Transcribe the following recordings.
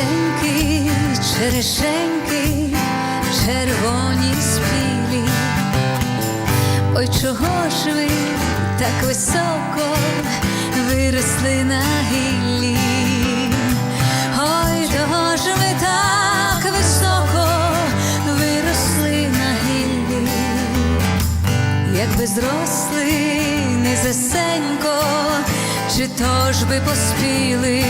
Вишеньки, черешеньки, червоні спілі. Ой, чого ж ви так високо виросли на гіллі? Ой, чого ж ви так високо виросли на гіллі? Якби зросли низесенько, чи то ж би поспіли?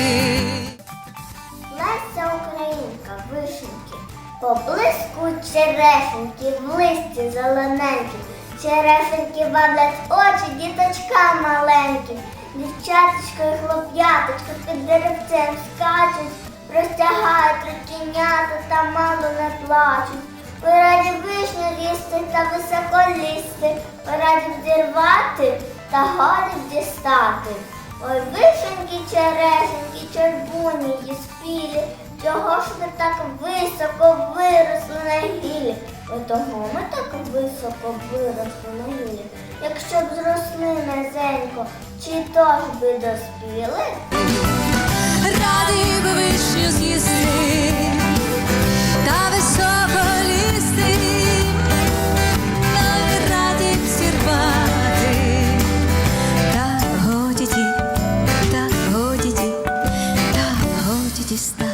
Поблискують черешеньки, в листі зелененькі, черешеньки бавлять очі діточка маленькі, дівчаточко і хлоп'яточко під деревцем скачуть, розтягають рукінята та мало не плачуть. Ви раді вишню їсти та високо лізти, ви раді взірвати та годі дістати. Ой, вишеньки, черешеньки, червоні і спілі, Чого ж ми так високо виросли на гілі? Отого ми так високо виросли на гілі. Якщо б зросли низенько, чи то ж би доспіли? Ради би вищу з'їсти та високо лізти, але зірвати, та годіді, та годіді, та годіді.